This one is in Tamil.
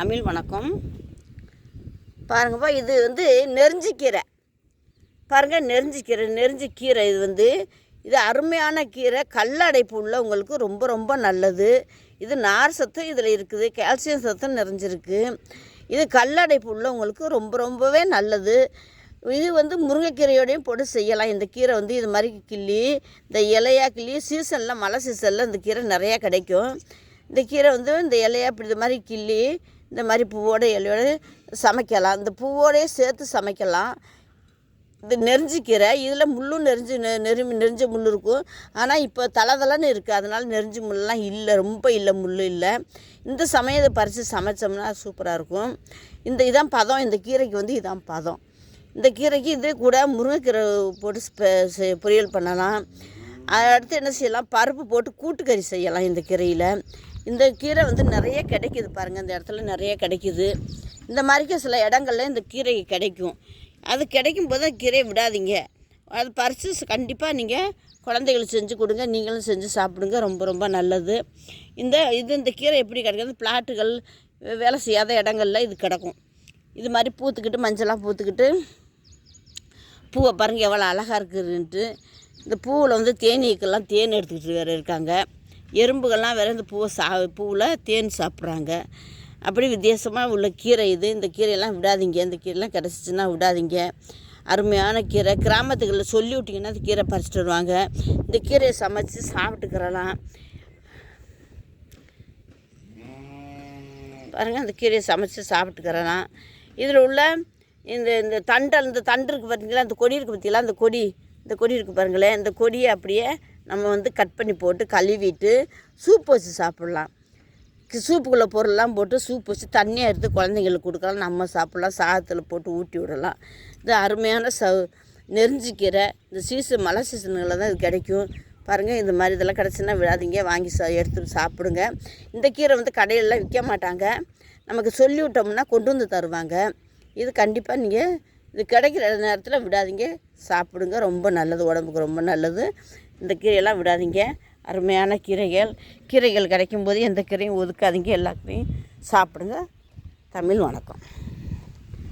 தமிழ் வணக்கம். பாருங்கப்பா இது வந்து நெறிஞ்சிக்கீரை பாருங்கள் நெறிஞ்சிக்கீரை நெறிஞ்சிக்கீரை இது வந்து இது அருமையான கீரை. கல்லடைப்பு உள்ளவங்களுக்கு ரொம்ப ரொம்ப நல்லது. இது நார் சத்து இதில் இருக்குது கால்சியம் சத்தும் நிறைஞ்சிருக்கு. இது கல்லடைப்பு உள்ளவங்களுக்கு ரொம்ப ரொம்பவே நல்லது. இது வந்து முருங்கைக்கீரையோடையும் போட்டு செய்யலாம். இந்த கீரை வந்து இது மாதிரி கிள்ளி இந்த இலையா கிள்ளி சீசனில் மழை சீசனில் இந்த கீரை நிறையா கிடைக்கும். இந்த கீரை வந்து இந்த இலையா இப்படி இது மாதிரி கிள்ளி இந்த மாதிரி பூவோட இலையோட சமைக்கலாம். இந்த பூவோடய சேர்த்து சமைக்கலாம். இது நெறிஞ்சிக்கீரை இதில் முள்ளும் நெறிஞ்சு நெ நெருமி நெறிஞ்ச முள் இருக்கும். ஆனால் இப்போ தலை தலைன்னு இருக்குது அதனால் நெறிஞ்சு முள்ளெலாம் இல்லை. ரொம்ப இல்லை முள் இல்லை. இந்த சமயத்தை பறித்து சமைச்சோம்னா சூப்பராக இருக்கும். இந்த இதான் பதம். இந்த கீரைக்கு வந்து இதான் பதம். இந்த கீரைக்கு இது கூட முருங்கைக்கீரை போட்டு செ- பொரியல் பண்ணலாம். அடுத்து என்ன செய்யலாம்? பருப்பு போட்டு கூட்டுக்கறி செய்யலாம் இந்த கீரையில். இந்த கீரை வந்து நிறைய கிடைக்குது பாருங்கள் இந்த இடத்துல நிறைய கிடைக்குது. இந்த மாதிரிக்கு சில இடங்கள்ல இந்த கீரை கிடைக்கும். அது கிடைக்கும் போது கீரையை விடாதீங்க. அது பறித்து கண்டிப்பாக நீங்கள் குழந்தைகளுக்கு செஞ்சு கொடுங்க நீங்களும் செஞ்சு சாப்பிடுங்க ரொம்ப ரொம்ப நல்லது. இந்த இது இந்த கீரை எப்படி கிடைக்கிறது பிளாட்டுகள் வேலை செய்யாத இடங்கள்ல இது கிடக்கும். இது மாதிரி பூத்துக்கிட்டு மஞ்சளாக பூத்துக்கிட்டு பூவை பாருங்கள் எவ்வளோ அழகாக இருக்குதுன்ட்டு இந்த பூவில் வந்து தேனீக்கெல்லாம் தேன் எடுத்துக்கிட்டு வேறு இருக்காங்க. எறும்புகள்லாம் வேறு இந்த பூவை சா பூவில் தேன் சாப்பிட்றாங்க. அப்படி வித்தியாசமாக உள்ள கீரை இது. இந்த கீரையெல்லாம் விடாதீங்க. இந்த கீரைலாம் கிடச்சிச்சின்னா விடாதீங்க. அருமையான கீரை. கிராமத்துகளில் சொல்லி விட்டிங்கன்னா அந்த கீரை பறிச்சிட்டு வருவாங்க. இந்த கீரையை சமைச்சு சாப்பிட்டுக்கிறலாம். பாருங்கள் அந்த கீரையை சமைச்சு சாப்பிட்டுக்கிறலாம். இதில் உள்ள இந்த இந்த தண்டல் இந்த தண்டு இருக்குது பார்த்தீங்களா அந்த கொடி இருக்குது பார்த்தீங்களா அந்த கொடி இந்த கொடி இருக்குது பாருங்களேன். இந்த கொடியை அப்படியே நம்ம வந்து கட் பண்ணி போட்டு கழுவிட்டு சூப் வச்சு சாப்பிட்லாம். சூப்புக்குள்ளே பொருள்லாம் போட்டு சூப் வச்சு தண்ணியாக எடுத்து குழந்தைங்களுக்கு கொடுக்கலாம். நம்ம சாப்பிட்லாம். சாதத்தில் போட்டு ஊட்டி விடலாம். இது அருமையான ச நெறிஞ்சிக்கீரை இந்த சீசன் மழை சீசனுங்களில் தான் இது கிடைக்கும். பாருங்கள் இந்த மாதிரி இதெல்லாம் கிடச்சுன்னா விடாதீங்க. வாங்கி சா எடுத்து சாப்பிடுங்க. இந்த கீரை வந்து கடையிலலாம் விற்க மாட்டாங்க. நமக்கு சொல்லி விட்டோம்னா கொண்டு வந்து தருவாங்க. இது கண்டிப்பாக நீங்கள் இது கிடைக்கிற நேரத்தில் விடாதீங்க. சாப்பிடுங்க. ரொம்ப நல்லது. உடம்புக்கு ரொம்ப நல்லது. இந்த கீரையெல்லாம் விடாதீங்க. அருமையான கீரைகள். கீரைகள் கிடைக்கும்போது எந்த கீரையும் ஒதுக்காதீங்க. எல்லா கீரையும் சாப்பிடுங்க. தமிழ் வணக்கம்.